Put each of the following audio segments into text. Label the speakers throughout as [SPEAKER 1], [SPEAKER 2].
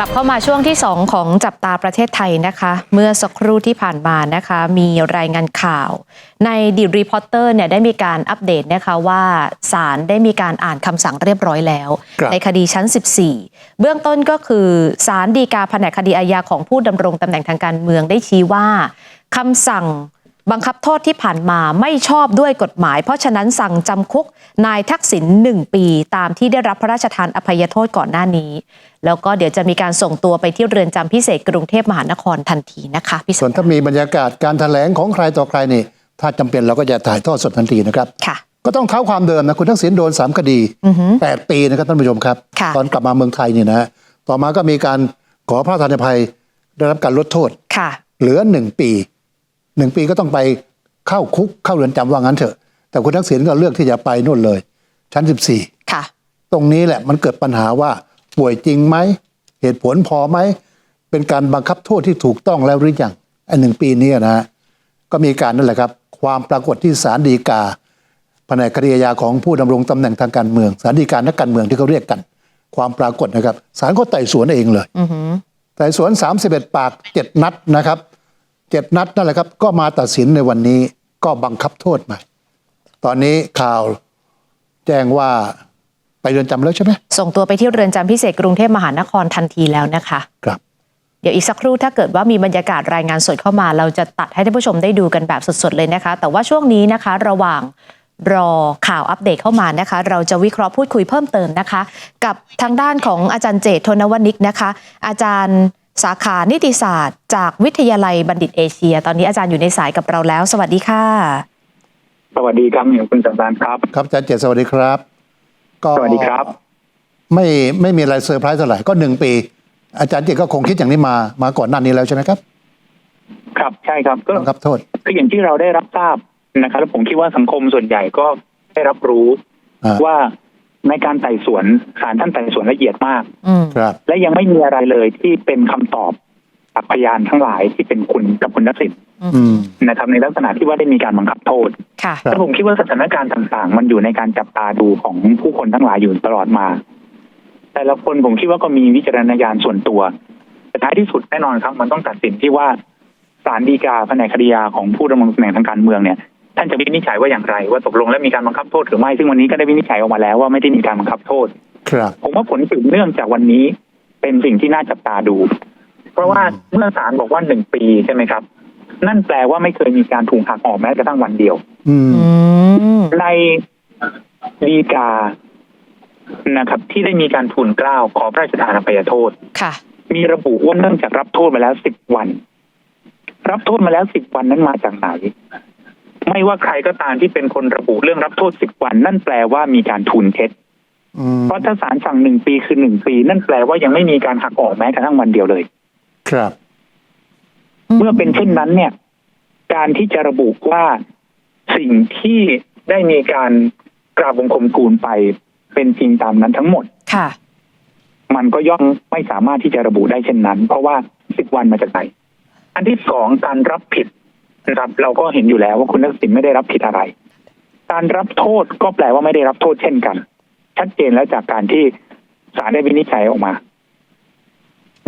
[SPEAKER 1] กลับเข้ามาช่วงที่ 2 ของจับตาประเทศไทยนะคะ เมื่อสักครู่ที่ผ่านมานะคะ มีรายงานข่าว ในดีรีพอร์เตอร์เนี่ยได้มีการอัปเดตนะคะว่าศาลได้มีการอ่านคำสั่งเรียบร้อยแล้ว
[SPEAKER 2] ครับ
[SPEAKER 1] ในคดีชั้น 14 เบื้องต้นก็คือศาลฎีกาแผนกคดีอาญาของผู้ดำรงตำแหน่งทางการเมืองได้ชี้ว่าคำสั่ง บังคับโทษที่ผ่านมาไม่ชอบด้วยกฎหมาย เพราะฉะนั้นสั่งจำคุกนายทักษิณหนึ่งปี ตามที่ได้รับพระราชทานอภัยโทษก่อนหน้านี้ แล้วก็เดี๋ยวจะมีการส่งตัวไปที่เรือนจำพิเศษกรุงเทพมหานครทันทีนะคะพี่
[SPEAKER 2] ส่วน
[SPEAKER 1] ส
[SPEAKER 2] ถ้ามีบรรยากาศการแถลงของใครต่อใครนี่ ถ้าจำเป็นเราก็จะถ่ายทอดสดทันทีนะครับ
[SPEAKER 1] ค่ะ
[SPEAKER 2] ก็ต้องเท้าความเดิมนะคุณทักษิณโดนสามคดี
[SPEAKER 1] อือหือ
[SPEAKER 2] แปดปีนะครับท่านผู้ชมครับ
[SPEAKER 1] ค่ะ
[SPEAKER 2] ตอนกลับมาเมืองไทยนี่นะฮะต่อมาก็มีการขอพระราชทานอภัยได้รับการลดโทษ
[SPEAKER 1] ค่ะ
[SPEAKER 2] เหลือหนึ่งปี หนึ่งปีก็ต้องไปเข้าคุกเข้าเรือนจำว่างั้นเถอะ แต่คุณทักษิณก็เลือกที่จะไปนู่นเลย ชั้น 14
[SPEAKER 1] ค่ะ
[SPEAKER 2] ตรงนี้แหละมันเกิดปัญหาว่าป่วยจริงไหม เหตุผลพอไหม เป็นการบังคับโทษที่ถูกต้องแล้วหรือยังไอ้หนึ่งปีนี้นะฮะก็มีการนั่นแหละครับ ความปรากฏที่ศาลฎีกาแผนกคดีอาญาของผู้ดำรงตำแหน่งทางการเมืองศาลฎีกานักการเมืองที่เขาเรียกกัน ความปรากฏนะครับศาลก็ไต่สวนเองเลย
[SPEAKER 1] อือหือ
[SPEAKER 2] ไต่สวน 31 ปาก 7 นัดนะครับ เจ็ดนัดนั่นแหละครับ ก็มาตัดสินในวันนี้ก็บังคับโทษมาตอนนี้ข่าวแจ้งว่าไปเรือนจำแล้วใช่ไหม
[SPEAKER 1] ส่งตัวไปที่เรือนจำพิเศษกรุงเทพมหานครทันทีแล้วนะคะ
[SPEAKER 2] ครับ
[SPEAKER 1] เดี๋ยวอีกสักครู่ถ้าเกิดว่ามีบรรยากาศรายงานสดเข้ามา เราจะตัดให้ท่านผู้ชมได้ดูกันแบบสดๆเลยนะคะ แต่ว่าช่วงนี้นะคะ ระหว่างรอข่าวอัปเดตเข้ามานะคะ เราจะวิเคราะห์พูดคุยเพิ่มเติมนะคะ กับทางด้านของอาจารย์เจตโทนวนิกนะคะ อาจารย์ สาขานิติศาสตร์ จากวิทยาลัยบัณฑิตเอเชีย ตอนนี้อาจารย์อยู่ในสายกับเราแล้ว สวัสดีค่ะ
[SPEAKER 3] สวัสดีครับอย่างคุณสันดานครับ
[SPEAKER 2] ครับอาจารย์เจตสวัสดีครับ ก็
[SPEAKER 3] สวัสดีครับ
[SPEAKER 2] ไม่ไม่มีอะไรเซอร์ไพรส์เท่าไหร่ก็หนึ่งปี อาจารย์เจตก็คงคิดอย่างนี้มามาก่อนหน้านี้แล้วใช่ไหมครับ
[SPEAKER 3] ครับใช่ครับก็
[SPEAKER 2] บังคับโทษ
[SPEAKER 3] ก็อย่างที่เราได้รับทราบนะครับแล้วผมคิดว่าสังคมส่วนใหญ่ก็ได้รับรู้
[SPEAKER 2] อ่า
[SPEAKER 3] ว่า ในการไต่สวนศาลท่านไต่สวนละเอียดมาก
[SPEAKER 1] อืม
[SPEAKER 2] ครับ
[SPEAKER 3] และยังไม่มีอะไรเลยที่เป็นคำตอบจากพยานทั้งหลายที่เป็นคุณกับคุณทักษิณ
[SPEAKER 2] อืม
[SPEAKER 3] นะครับ ในลักษณะที่ว่าได้มีการบังคับโทษ
[SPEAKER 1] ค่ะ
[SPEAKER 2] ครับ
[SPEAKER 3] แต่ผมคิดว่าสถานการณ์ต่าง ๆ มันอยู่ในการจับตาดูของผู้คนทั้งหลายอยู่ตลอดมา แต่ละคนผมคิดว่าก็มีวิจารณญาณส่วนตัวแต่ท้ายที่สุดแน่นอนครับ มันต้องตัดสินที่ว่าศาลฎีกาแผนกคดียาของผู้ดำรงตำแหน่งทางการเมืองเนี่ย ท่านจะวินิจฉัยว่าอย่างไร ว่าตกลงแล้วมีการบังคับโทษหรือไม่ซึ่งวันนี้ก็ได้วินิจฉัยออกมาแล้วว่าไม่ได้มีการบังคับโทษ
[SPEAKER 2] ครับ
[SPEAKER 3] ผมว่าผลสืบเนื่องจากวันนี้เป็นสิ่งที่น่าจับตาดู เพราะว่าเมื่อศาลบอกว่าหนึ่งปีใช่ไหมครับ นั่นแปลว่าไม่เคยมีการถูกหักออกแม้กระทั่งวันเดียว
[SPEAKER 2] อืม
[SPEAKER 1] อืม
[SPEAKER 3] ในดีกานะครับ ที่ได้มีการทูลเกล้าขอพระราชทานอภัยโทษ
[SPEAKER 1] ค่ะ
[SPEAKER 3] มีระบุว่าเนื่องจากรับโทษมาแล้วสิบวัน รับโทษมาแล้วสิบวันนั้นมาจากไหน ไม่ว่าใครก็ตามที่เป็นคนระบุเรื่องรับโทษสิบวัน นั่นแปลว่ามีการทูลเท็จ
[SPEAKER 2] อืม
[SPEAKER 3] เพราะถ้าศาลสั่งหนึ่งปีคือหนึ่งปี นั่นแปลว่ายังไม่มีการหักออกแม้กระทั่งวันเดียวเลย
[SPEAKER 2] ครับ
[SPEAKER 3] เมื่อเป็นเช่นนั้นเนี่ย การที่จะระบุว่าสิ่งที่ได้มีการกราบบังคมทูลไปเป็นจริงตามนั้นทั้งหมด
[SPEAKER 1] ค่ะ
[SPEAKER 3] มันก็ย่อมไม่สามารถที่จะระบุได้เช่นนั้น เพราะว่าสิบวันมาจากไหน อันที่สองการรับผิด นะครับเราก็เห็นอยู่แล้วว่าคุณทักษิณไม่ได้รับผิดอะไร การรับโทษก็แปลว่าไม่ได้รับโทษเช่นกัน ชัดเจนแล้วจากการที่ศาลได้วินิจฉัยออกมา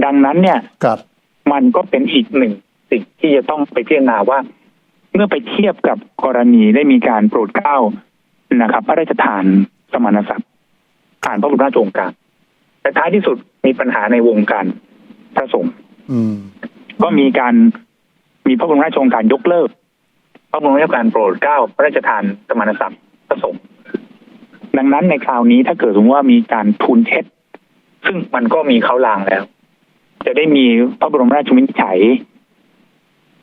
[SPEAKER 3] ดังนั้นเนี่ย
[SPEAKER 2] ครับ
[SPEAKER 3] มันก็เป็นอีกหนึ่งสิ่งที่จะต้องไปพิจารณาว่า เมื่อไปเทียบกับกรณีได้มีการโปรดเกล้านะครับ พระราชทานสมณศักดิ์ผ่านพระบรมราชโองการ แต่ท้ายที่สุดมีปัญหาในวงการพระสงฆ์
[SPEAKER 2] อืม
[SPEAKER 3] ก็มีการ มีพระบรมราชโองการยกเลิก พระบรมราชโองการโปรดเกล้าพระราชทานสมณศักดิ์พระสงฆ์ดังนั้นในคราวนี้ถ้าเกิดสมมติว่ามีการทูลเท็จ ซึ่งมันก็มีเขาลางแล้ว จะได้มีพระบรมราชวินิจฉัย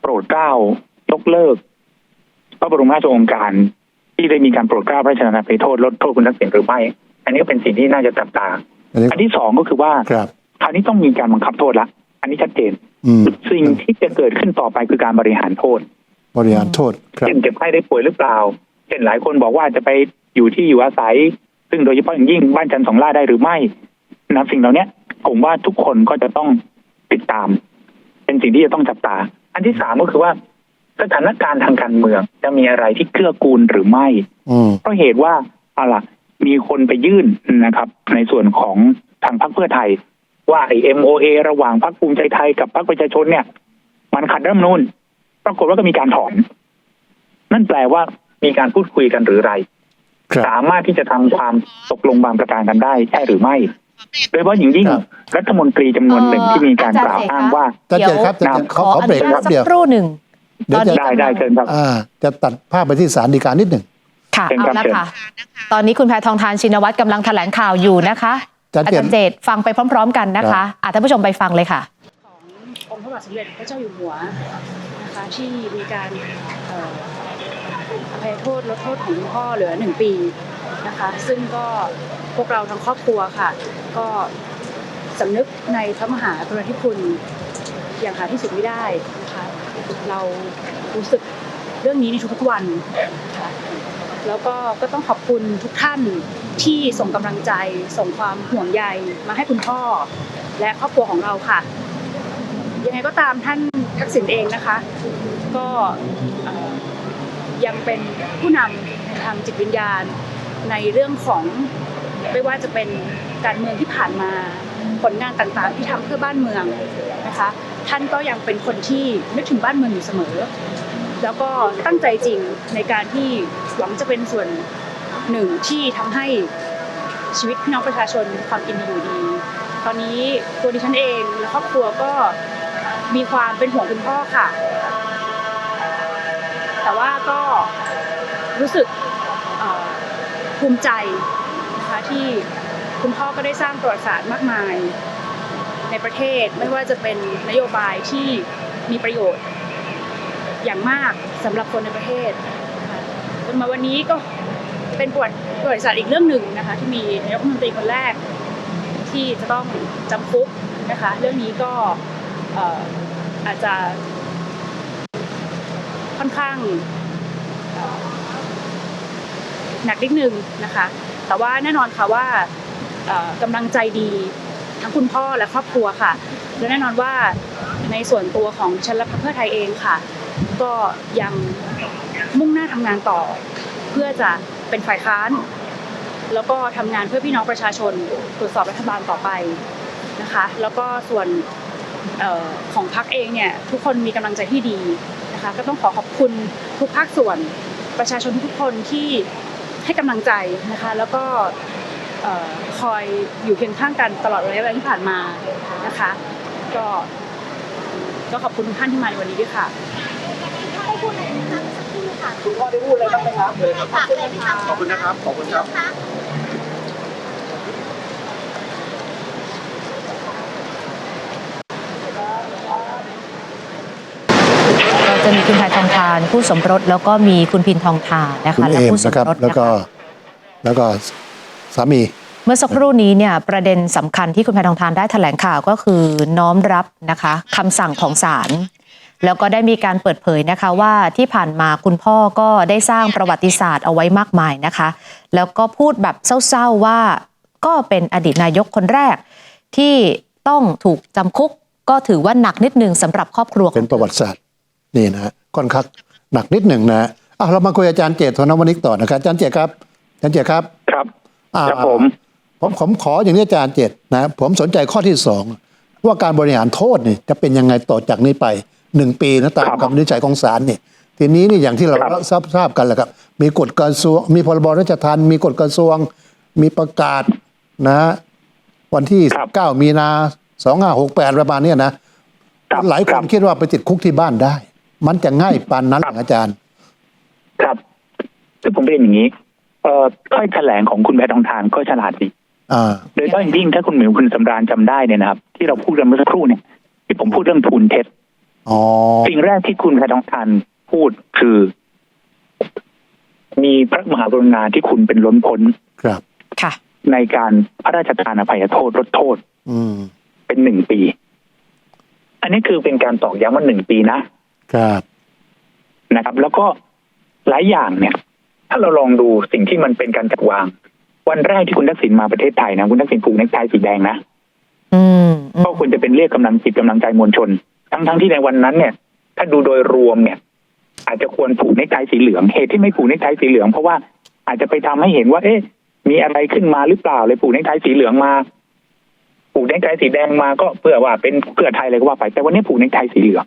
[SPEAKER 3] โปรดเกล้ายกเลิก พระบรมราชโองการที่ได้มีการโปรดเกล้าพระราชทานอภัยโทษลดโทษคุณทักษิณหรือไม่ อันนี้ก็เป็นสิ่งที่น่าจะจับตา
[SPEAKER 2] อันนี้
[SPEAKER 3] อันที่สองก็คือว่า
[SPEAKER 2] ครับ
[SPEAKER 3] คราวนี้ต้องมีการบังคับโทษละ อันนี้ชัดเจน
[SPEAKER 2] อืม
[SPEAKER 3] สิ่งที่จะเกิดขึ้นต่อไปคือการบริหารโทษ
[SPEAKER 2] บริหารโทษครับ
[SPEAKER 3] เช่นเจ็บไข้ได้ป่วยหรือเปล่าเช่นหลายคนบอกว่าจะไปอยู่ที่อยู่อาศัย ซึ่งโดยเฉพาะอย่างยิ่งบ้านจันทร์สองล่าได้หรือไม่นะสิ่งเหล่านี้ผมว่าทุกคนก็จะต้องติดตาม เป็นสิ่งที่จะต้องจับตา อันที่สามก็คือว่า สถานการณ์ทางการเมือง จะมีอะไรที่เกื้อกูลหรือไม่
[SPEAKER 2] อืม
[SPEAKER 3] เพราะเหตุว่าเอาล่ะ มีคนไปยื่นนะครับ ในส่วนของทางพรรคเพื่อไทย ว่าไอ้ MOA ระหว่างพรรคภูมิใจไทยกับพรรคประชาชนเนี่ย มันขัดรัฐธรรมนูญปรากฏว่าก็มีการถอน นั่นแปลว่ามีการพูดคุยกันหรือไร
[SPEAKER 2] ครับ
[SPEAKER 3] สามารถที่จะทำความตกลงบางประการกันได้ใช่หรือไม่ โดยเฉพาะอย่างยิ่ง
[SPEAKER 2] ครับ
[SPEAKER 3] รัฐมนตรีจำนวนหนึ่งที่มีการกล่าวอ้างว่า
[SPEAKER 2] อาจารย์เจตครับอาจารย์เจตขอขอ
[SPEAKER 1] อ
[SPEAKER 2] เบรก
[SPEAKER 1] นุญา
[SPEAKER 2] ครั
[SPEAKER 1] ต
[SPEAKER 2] บ
[SPEAKER 1] สัก
[SPEAKER 2] เดียว
[SPEAKER 1] ครู่หนึ่ง
[SPEAKER 2] เดี๋ยว
[SPEAKER 1] ตอนนี้
[SPEAKER 2] จะ
[SPEAKER 3] ได้ได้เชิญครับ
[SPEAKER 2] อ่าจะตัดภาพไปที่ศาลฎีกานิดหนึ่ง
[SPEAKER 1] ค่ะ
[SPEAKER 3] เชิญ
[SPEAKER 1] เอา
[SPEAKER 3] ครับ
[SPEAKER 1] ละ
[SPEAKER 3] เชิญ
[SPEAKER 1] ค่ะ ตอนนี้คุณแพทองทานชินวัตรกำลังแถลงข่าวอยู่นะคะ
[SPEAKER 2] อาจารย์
[SPEAKER 1] อา
[SPEAKER 2] เจต
[SPEAKER 1] จารย์เจตฟังไปพร้อม ๆ กันนะคะอะท่านผู้ชมไปฟังเลยค่ะ
[SPEAKER 4] ขององค์พระบาทสมเด็จพระเจ้าอยู่หัวนะคะที่มีการเอ่ออภัยโทษลดโทษของคุณพ่อเหลือหนึ่งปีนะคะซึ่งก็พวกเราทั้งครอบครัวค่ะ ก็สำนึกในพระมหากรุณาธิคุณอย่างหาที่สุดไม่ได้นะคะเรารู้สึกเรื่องนี้ในทุกๆวันนะคะแล้วก็ก็ต้องขอบคุณทุกท่าน ที่ส่งกำลังใจ ส่งความห่วงใยมาให้คุณพ่อ และครอบครัวของเราค่ะ ยังไงก็ตามท่านทักษิณเองนะคะ ก็ยังเป็นผู้นำในทางจิตวิญญาณ ในเรื่องของไม่ว่าจะเป็นการเมืองที่ผ่านมาผลงานต่างๆ ที่ทำเพื่อบ้านเมืองนะคะ ท่านก็ยังเป็นคนที่นึกถึงบ้านเมืองอยู่เสมอ แล้วก็ตั้งใจจริงในการที่หวังจะเป็นส่วน หนึ่งที่ทำให้ชีวิตพี่น้องประชาชนมีความกินดีอยู่ดี ตอนนี้ตัวดิฉันเองและครอบครัวก็มีความเป็นห่วงคุณพ่อค่ะ แต่ว่าก็รู้สึกภูมิใจนะคะที่คุณพ่อก็ได้สร้างประวัติศาสตร์มากมายในประเทศไม่ว่าจะเป็นนโยบายที่มีประโยชน์อย่างมากสำหรับคนในประเทศจนมาวันนี้ก็ เป็นประวัติประวัติศาสตร์อีกเรื่องหนึ่งนะคะ ที่มีนายกรัฐมนตรีคนแรกที่จะต้องจำคุกนะคะ เรื่องนี้ก็อาจจะค่อนข้างหนักนิดนึงนะคะ แต่ว่าแน่นอนค่ะว่ากำลังใจดีทั้งคุณพ่อและครอบครัวค่ะ และแน่นอนว่าในส่วนตัวของฉันและพรรคเพื่อไทยเองค่ะ ก็ยังมุ่งหน้าทำงานต่อเพื่อจะ เป็นฝ่ายค้าน แล้วก็ทำงานเพื่อพี่น้องประชาชนตรวจสอบรัฐบาลต่อไปนะคะ แล้วก็ส่วนออของพักเองเนี่ยทุกคนมีกำลังใจที่ดีนะคะ ก็ต้องขอขอบคุณทุกภาคส่วนประชาชนทุกคนที่ให้กำลังใจนะคะ แล้วก็คอยอยู่เคียงข้างกันตลอดระยะเวลาที่ผ่านมานะคะ ก็ก็ขอบคุณทุกท่านที่มาในวันนี้ด้วยค่ะ
[SPEAKER 5] คะสักครู่ค่ะ
[SPEAKER 6] คุณพ่อได้พูดอะไรบ้างไหมครับ
[SPEAKER 5] ฝากเลยไหมคะ
[SPEAKER 6] ขอบคุณนะครับ ขอบคุณครับ
[SPEAKER 5] คะ
[SPEAKER 1] ก็จะมีคุณแพทองทานผู้สมรสแล้วก็มีคุณพินทองทานนะ
[SPEAKER 2] คุณ
[SPEAKER 1] คะ
[SPEAKER 2] เอม
[SPEAKER 1] ผู้สม
[SPEAKER 2] นะครับ
[SPEAKER 1] รส
[SPEAKER 2] แล้วก็
[SPEAKER 1] นะคะ
[SPEAKER 2] แล้วก็สามี
[SPEAKER 1] เมื่อสักครู่นี้เนี่ยประเด็นสำคัญที่คุณแพทองทานได้แถลงข่าวก็คือน้อมรับนะคะคำสั่งของศาล แล้วก็ได้มีการเปิดเผยนะคะว่าที่ผ่านมาคุณพ่อก็ได้สร้างประวัติศาสตร์เอาไว้มากมายนะคะ แล้วก็พูดแบบเศร้าๆว่าก็เป็นอดีตนายกคนแรก ที่ต้องถูกจำคุกก็ถือว่าหนักนิดนึงสำหรับครอบครัวข
[SPEAKER 2] เป็
[SPEAKER 1] อนง
[SPEAKER 2] ประวัติศาสตร์นี่นะฮะค่อนข้างหนักนิดหนึ่งนะอะเรามาคุยกับอาจารย์เจตโทนวนิกต่อนะครับอาจารย์เจตครับอาจารย์เจตครับ
[SPEAKER 3] ครับ
[SPEAKER 2] อ่า
[SPEAKER 3] ครับผม
[SPEAKER 2] ผมผมขออย่างนี้อาจารย์เจตนะผมสนใจข้อที่สองว่าการบริหารโทษนี่จะเป็นยังไงต่อจากนี้ไป หนึ่งปีนะตาม
[SPEAKER 3] ครับ
[SPEAKER 2] คำวินิจฉัยของศาลนี่ทีนี้นี่อย่างที่เรา
[SPEAKER 3] ครับ
[SPEAKER 2] ทราบทราบกันแหละครับ มีกฎกระทรวงมีพรบราชทัณฑ์มีกฎกระทรวง มีประกาศนะ วันที่
[SPEAKER 3] ครับ
[SPEAKER 2] 9มีนา2568ประมาณเนี้ยนะ
[SPEAKER 3] ครับ
[SPEAKER 2] หลายค
[SPEAKER 3] รั
[SPEAKER 2] น
[SPEAKER 3] บ
[SPEAKER 2] คิดว่าไปติดคุกที่บ้านได้ มันจะง่ายปานนั้นเหรออาจารย์
[SPEAKER 3] ครับซึ่งผมเรียนอย่างนี้ เอ่อถ้อยแถลงของคุณแพทองทานก็ฉลาดดี
[SPEAKER 2] อ่า
[SPEAKER 3] โดยเฉพาะอย่างยิ่งถ้าคุณหมิวคุณสำราญจำได้เนี่ยนะครับ ที่เราพูดกันเมื่อสักครู่เนี่ยที่ผมพูดเรื่องทุนเท็จ
[SPEAKER 2] อ๋อ
[SPEAKER 3] สิ่งแรกที่คุณแพทองทานพูดคือ มีพระมหากรุณาที่คุณเป็นล้นพ้น
[SPEAKER 2] ครับ
[SPEAKER 1] ค่ะ
[SPEAKER 3] ในการพระราชทานอภัยโทษลดโทษ
[SPEAKER 2] อืม
[SPEAKER 3] เป็นหนึ่งปี อันนี้คือเป็นการตอกย้ำว่าหนึ่งปีนะ
[SPEAKER 2] ครับ
[SPEAKER 3] นะครับ แล้วก็หลายอย่างเนี่ย ถ้าเราลองดูสิ่งที่มันเป็นการจัดวาง วันแรกที่คุณทักษิณมาประเทศไทยนะ คุณทักษิณผูกเนคไทสีแดงนะ
[SPEAKER 1] อืมอืม
[SPEAKER 3] ก็ควรจะเป็นเรียกกำลังจิตกำลังใจมวลชน ทั้งทั้งๆที่ในวันนั้นเนี่ย ถ้าดูโดยรวมเนี่ย อาจจะควรผูกเนคไทสีเหลืองเหตุที่ไม่ผูกเนคไทสีเหลือง เพราะว่าอาจจะไปทำให้เห็นว่า เอ๊ะ มีอะไรขึ้นมาหรือเปล่าเลยผูกเนคไทสีเหลืองมาผูกเนกไทสีแดงมาก็เพื่อว่าเป็นเพื่อไทยอะไรก็ว่าไป แต่วันนี้ผูกเนกไทสีเหลือง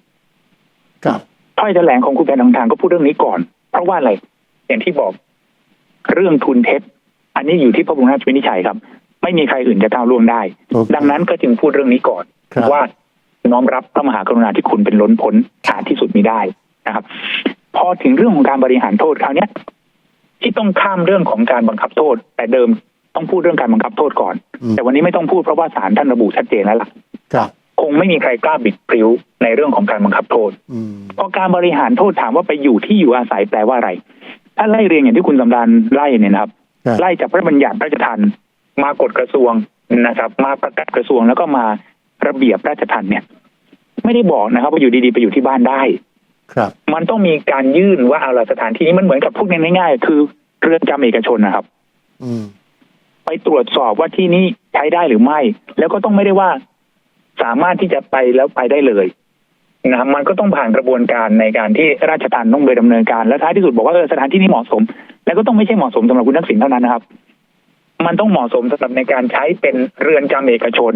[SPEAKER 2] ครับ
[SPEAKER 3] ถ้อยแถลงของคุณแพทองทานก็พูดเรื่องนี้ก่อน เพราะว่าอะไรอย่างที่บอกเรื่องทุนเท็จอันนี้อยู่ที่พระบรมราชวินิจฉัยครับ ไม่มีใครอื่นจะก้าวล่วงได้
[SPEAKER 2] โอเค
[SPEAKER 3] ดังนั้นก็จึงพูดเรื่องนี้ก่อน
[SPEAKER 2] ครับ
[SPEAKER 3] ว่า น้อมรับพระมหากรุณาธิคุณเป็นล้นพ้นหาที่สุดมีได้นะครับ พอถึงเรื่องของการบริหารโทษคราวเนี้ยที่ต้องข้ามเรื่องของการบังคับโทษ แต่เดิมต้องพูดเรื่องการบังคับโทษก่อน
[SPEAKER 2] อืม
[SPEAKER 3] แต่วันนี้ไม่ต้องพูดเพราะว่าศาลท่านระบุชัดเจนแล้วล่ะ
[SPEAKER 2] ครับ
[SPEAKER 3] คงไม่มีใครกล้าบิดพริ้วในเรื่องของการบังคับโทษ
[SPEAKER 2] อืม
[SPEAKER 3] พอการบริหารโทษถามว่าไปอยู่ที่อยู่อาศัยแปลว่าอะไร ถ้าไล่เรียงอย่างที่คุณสำรานไล่เนี่ยนะครับ
[SPEAKER 2] ครับ
[SPEAKER 3] ไล่จากพระบัญญัติราชทัณฑ์มากฎกระทรวงนะครับ มาประกาศกระทรวงแล้วก็มา ระเบียบราชทัณฑ์เนี่ย ไม่ได้บอกนะครับ ว่าอยู่ดีๆไปอยู่ที่บ้านได้
[SPEAKER 2] ครับ
[SPEAKER 3] มันต้องมีการยื่นว่าเอาละสถานที่นี้มันเหมือนกับพูดง่ายๆ คือเรือนจำเอกชนนะครับ
[SPEAKER 2] อืม
[SPEAKER 3] ไปตรวจสอบว่าที่นี้ใช้ได้หรือไม่ แล้วก็ต้องไม่ได้ว่า สามารถที่จะไปแล้วไปได้เลยนะครับมันก็ต้องผ่านกระบวนการในการที่ราชทัณฑ์ต้องไปดำเนินการและท้ายที่สุดบอกว่าเออสถานที่นี้เหมาะสม แล้วก็ต้องไม่ใช่เหมาะสมสำหรับคุณทักษิณเท่านั้นนะครับ มันต้องเหมาะสมสำหรับในการใช้เป็นเรือนจำเอกชน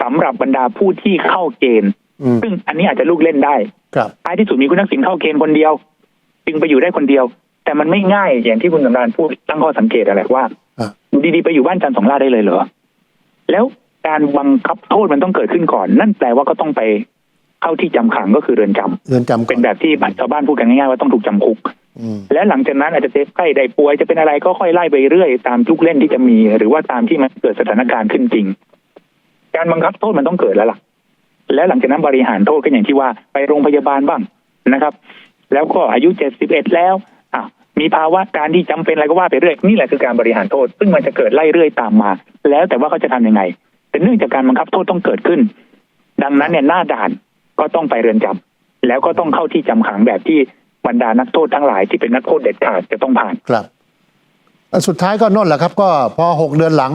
[SPEAKER 3] สำหรับบรรดาผู้ที่เข้าเกณฑ์
[SPEAKER 2] อืม
[SPEAKER 3] ซึ่งอันนี้อาจจะลูกเล่นได้
[SPEAKER 2] ครับ
[SPEAKER 3] ท้ายที่สุดมีคุณทักษิณเข้าเกณฑ์คนเดียว จึงไปอยู่ได้คนเดียว แต่มันไม่ง่ายอย่างที่คุณสำราญพูดตั้งข้อสังเกตอะไรว่า
[SPEAKER 2] อะ
[SPEAKER 3] อยู่ดีๆไปอยู่บ้านจันทร์สองล่าได้เลยเหรอแล้วการบังคับโทษมันต้องเกิดขึ้นก่อน นั่นแปลว่าก็ต้องไปเข้าที่จำขังก็คือเรือนจำ
[SPEAKER 2] เรือนจำก่
[SPEAKER 3] เป็
[SPEAKER 2] อน
[SPEAKER 3] นแบบที่ชาวบ้านพูดกันง่ายๆว่าต้องถูกจำคุก
[SPEAKER 2] อืม
[SPEAKER 3] และหลังจากนั้นอาจจะเจ็บไข้ได้ป่วยจะเป็นอะไรก็ค่อยไล่ไปเรื่อยตามทุกเล่นที่จะมี หรือว่าตามที่มันเกิดสถานการณ์ขึ้นจริง การบังคับโทษมันต้องเกิดแล้วล่ะ และหลังจากนั้นบริหารโทษก็อย่างที่ว่าไปโรงพยาบาลบ้างนะครับ แล้วก็อายุเจ็ดสิบเอ็ดแล้วอะมีภาวะการที่จำเป็นอะไรก็ว่าไปเรื่อยนี่แหละคือการบริหารโทษ ซึ่งมันจะเกิดไล่เรื่อยตามมา แล้วแต่ว่าเขาจะทำยังไง แต่เนื่องจากการบังคับโทษต้องเกิดขึ้น ดังนั้นเนี่ยหน้าด่านก็ต้องไปเรือนจำแล้วก็ต้องเข้าที่จำขังแบบที่บรรดานักโทษทั้งหลายที่เป็นนักโทษเด็ดขาดจะต้องผ่าน
[SPEAKER 2] ครับสุดท้ายก็นั่นแหละครับ ก็พอหกเดือนหลัง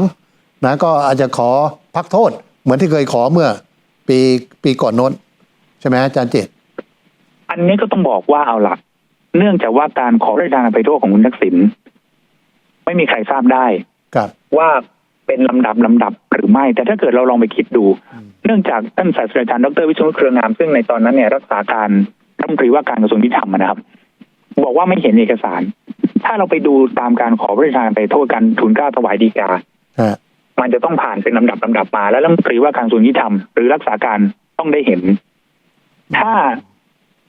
[SPEAKER 2] นะก็อาจจะขอพักโทษ เหมือนที่เคยขอเมื่อ ปีปีก่อนโน้น ใช่ไหมอาจารย์เจต
[SPEAKER 3] อันนี้ก็ต้องบอกว่าเอาหลัก เนื่องจากว่าการขอพระราชทานอภัยโทษของคุณทักษิณไม่มีใครทราบได้
[SPEAKER 2] ครับ
[SPEAKER 3] ว่าเป็นลำดับลำดับหรือไม่ แต่ถ้าเกิดเราลองไปคิดดู
[SPEAKER 2] อืม
[SPEAKER 3] เนื่องจากท่านศาสตราจารย์ดรวิศนุเครืองามซึ่งในตอนนั้นเนี่ยรักษาการรัฐมนตรีว่าการกระทรวงยุติธรรมนะครับ บอกว่าไม่เห็นเอกสาร ถ้าเราไปดูตามการขอพระราชทานอภัยโทษการทุนเกล้าถวายดีกา
[SPEAKER 2] ฮะ
[SPEAKER 3] มันจะต้องผ่านเป็นลำดับลำดับมา แล้วรัฐมนตรีว่าการกระทรวงยุติธรรมหรือรักษาการต้องได้เห็น ถ้า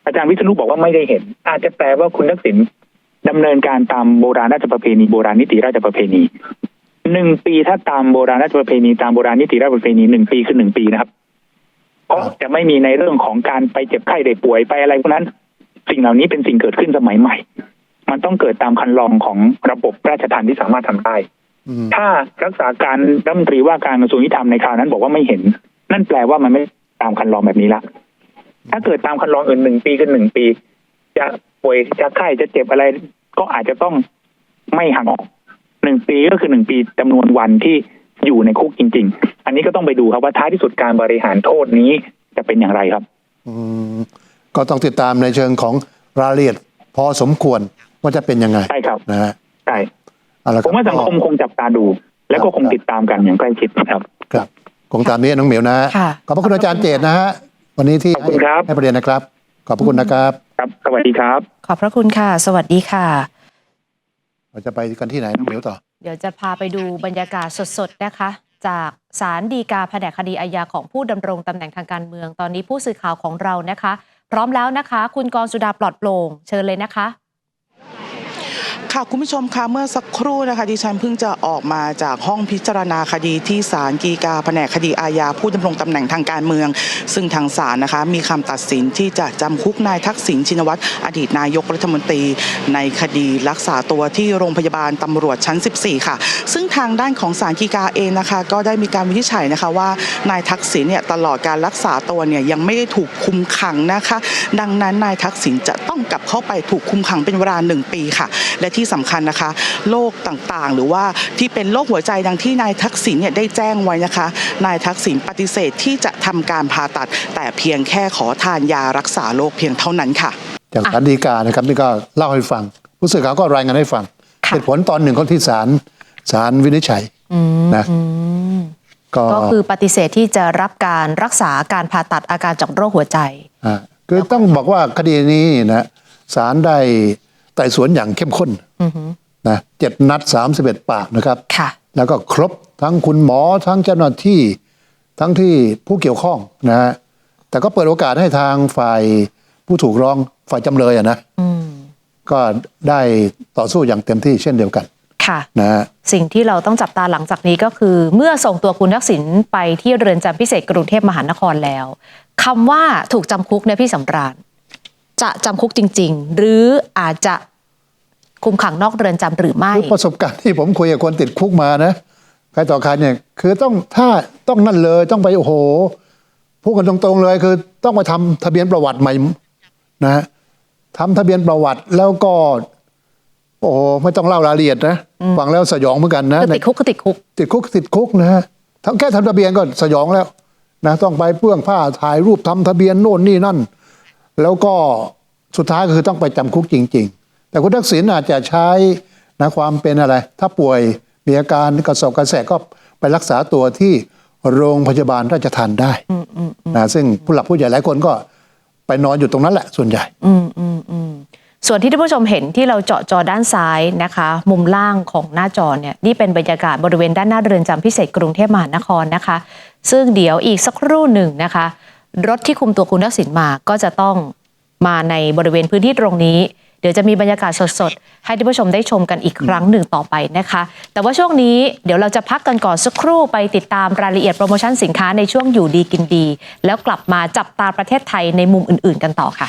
[SPEAKER 3] อาจารย์วิษณุบอกว่าไม่ได้เห็น อาจจะแปลว่าคุณทักษิณดำเนินการตามโบราณราชประเพณีโบราณนิติราชประเพณีหนึ่งปีถ้าตามโบราณราชประเพณีตามโบราณนิติราชประเพณีหนึ่งปีคือหนึ่งปีนะครับเพราะจะไม่มีในเรื่องของการไปเจ็บไข้ได้ป่วยไปอะไรพวกนั้น สิ่งเหล่านี้เป็นสิ่งเกิดขึ้นสมัยใหม่ มันต้องเกิดตามคันลองของระบบราชทัณฑ์ที่สามารถทำได้ ถ้ารักษาการรัฐมนตรีว่าการกระทรวงยุติธรรมในคราวนั้นบอกว่าไม่เห็น นั่นแปลว่ามันไม่ตามคันลองแบบนี้ละถ้าเกิดตามคันลองอื่นหนึ่งปีก็หนึ่งปี จะป่วยจะไข้จะเจ็บอะไร ก็อาจจะต้องไม่หักออกหนึ่งปีก็คือหนึ่งปีจำนวนวันที่อยู่ในคุกจริง ๆ อันนี้ก็ต้องไปดูครับว่าท้ายที่สุดการบริหารโทษนี้จะเป็นอย่างไรครับ
[SPEAKER 2] อืมก็ต้องติดตามในเชิงของรายละเอียดพอสมควรว่าจะเป็นยังไง
[SPEAKER 3] ใช่ครับ
[SPEAKER 2] นะฮะ
[SPEAKER 3] ใช่
[SPEAKER 2] เอาละค
[SPEAKER 3] ผ
[SPEAKER 2] รับ
[SPEAKER 3] มว่าสังคมคงจับตาดู และก็คงติดตามกันอย่างใกล้ชิดครับ
[SPEAKER 2] ครับคงตามนี้น้องเหมียวนะฮะ
[SPEAKER 1] ค่ะ
[SPEAKER 2] ขอบพระคุณอาจารย์เจตนะฮะวันนี้ที่
[SPEAKER 3] ขอบคุณครับ
[SPEAKER 2] ให้ประเด็นนะครับ ขอบพระคุณนะครับ
[SPEAKER 3] ครับ สวัสดีครับ
[SPEAKER 1] ขอบพระคุณค่ะ สวัสดีค่ะ
[SPEAKER 2] เราจะไปกันที่ไหนน้องเหมียวต่อ
[SPEAKER 1] เดี๋ยวจะพาไปดูบรรยากาศสดๆนะคะ จากศาลฎีกาแผนกคดีอาญาของผู้ดำรงตำแหน่งทางการเมืองตอนนี้ผู้สื่อข่าวของเรานะคะ พร้อมแล้วนะคะ คุณกรณ์สุดาปลอดโปร่งเชิญเลยนะคะ
[SPEAKER 6] ค่ะคุณผู้ชมคะเมื่อสักครู่นะคะดิฉันเพิ่งจะออกมาจากห้องพิจารณาคดีที่ศาลฎีกาแผนกคดีอาญาผู้ดำรงตำแหน่งทางการเมือง ซึ่งทางศาลนะคะมีคำตัดสินที่จะจำคุกนายทักษิณชินวัตรอดีตนายกรัฐมนตรี ในคดีรักษาตัวที่โรงพยาบาลตำรวจชั้น 14 ค่ะ ซึ่งทางด้านของศาลฎีกาเองนะคะ ก็ได้มีการวินิจฉัยนะคะว่านายทักษิณเนี่ยตลอดการรักษาตัวเนี่ยยังไม่ได้ถูกคุมขังนะคะ ดังนั้นนายทักษิณจะต้องกลับเข้าไปถูกคุมขังเป็นเวลาหนึ่งปีค่ะ และที่สำคัญนะคะโรคต่างๆ หรือว่าที่เป็นโรคหัวใจดังที่นายทักษิณเนี่ยได้แจ้งไว้นะคะ นายทักษิณปฏิเสธที่จะทำการผ่าตัด แต่เพียงแค่ขอทานยารักษาโรคเพียงเท่านั้นค่ะ
[SPEAKER 2] จากศาลฎีกานะครับนี่ก็เล่าให้ฟัง ผู้สื่อข่าวก็รายงานให้ฟัง
[SPEAKER 1] ค่ะ
[SPEAKER 2] เหตุผลตอนหนึ่งก็ที่ศาลศาลวินิจฉัย
[SPEAKER 1] อืม
[SPEAKER 2] นะ
[SPEAKER 1] อืม
[SPEAKER 2] ก็
[SPEAKER 1] ก็คือปฏิเสธที่จะรับการรักษาการผ่าตัดอาการจากโรคหัวใจ
[SPEAKER 2] อ่าคือต้องบอกว่าคดีนี้นะศาลได้ ไต่สวนอย่างเข้มข้น
[SPEAKER 1] อือหือ
[SPEAKER 2] นะเจ็ดนัด31ปากนะครับ
[SPEAKER 1] ค่ะ
[SPEAKER 2] แล้วก็ครบทั้งคุณหมอทั้งเจ้าหน้าที่ทั้งที่ผู้เกี่ยวข้องนะฮะแต่ก็เปิดโอกาสให้ทางฝ่ายผู้ถูกร้องฝ่ายจำเลยอะนะ
[SPEAKER 1] อืม
[SPEAKER 2] ก็ได้ต่อสู้อย่างเต็มที่เช่นเดียวกัน
[SPEAKER 1] ค่ะ
[SPEAKER 2] นะฮะ
[SPEAKER 1] สิ่งที่เราต้องจับตาหลังจากนี้ก็คือ เมื่อส่งตัวคุณทักษิณไปที่เรือนจำพิเศษกรุงเทพมหานครแล้วคำว่าถูกจำคุกเนี่ยพี่สำราญ จะจำคุกจริง ๆ หรืออาจจะคุมขังนอกเรือนจำหรือไม่
[SPEAKER 2] คือประสบการณ์ที่ผมคุยกับคนติดคุกมานะใครต่อใครเนี่ยคือต้องถ้าต้องนั่นเลยต้องไปโอ้โหพูดกันตรงๆเลยคือต้องไปทำทะเบียนประวัติใหม่นะฮะทำทะเบียนประวัติแล้วก็ โอ้โหไม่ต้องเล่ารายละเอียดนะฟังแล้วสยองเหมือนกันนะ
[SPEAKER 1] คือติดคุกคือติดคุก
[SPEAKER 2] ติดคุกติดคุกนะฮะทั้งแค่ทำทะเบียนก็สยองแล้ว นะ ต้องไปเปื้องผ้าถ่ายรูปทำทะเบียนโน่นนี่นั่น แล้วก็สุดท้ายก็คือต้องไปจำคุกจริง ๆ แต่คุณทักษิณอาจจะใช้นะความเป็นอะไร ถ้าป่วยมีอาการกระสอบกระแสก็ไปรักษาตัวที่โรงพยาบาลราชทันได้นะซึ่งผู้หลักผู้ใหญ่หลายคนก็ไปนอนอยู่ตรงนั้นแหละส่วนใหญ่
[SPEAKER 1] อืมอืมอืมส่วนที่ท่านผู้ชมเห็นที่เราเจาะจอด้านซ้ายนะคะ มุมล่างของหน้าจอเนี่ยนี่เป็นบรรยากาศบริเวณด้านหน้าเรือนจำพิเศษกรุงเทพมหานครนะคะ ซึ่งเดี๋ยวอีกสักครู่หนึ่งนะคะ รถที่คุมตัวคุณทักษิณมาก็จะต้องมาในบริเวณพื้นที่ตรงนี้ เดี๋ยวจะมีบรรยากาศสดๆ ให้ท่านผู้ชมได้ชมกันอีกครั้งหนึ่งต่อไปนะคะ แต่ว่าช่วงนี้เดี๋ยวเราจะพักกันก่อนสักครู่ไปติดตามรายละเอียดโปรโมชั่นสินค้าในช่วงอยู่ดีกินดี แล้วกลับมาจับตาประเทศไทยในมุมอื่น ๆ กันต่อค่ะ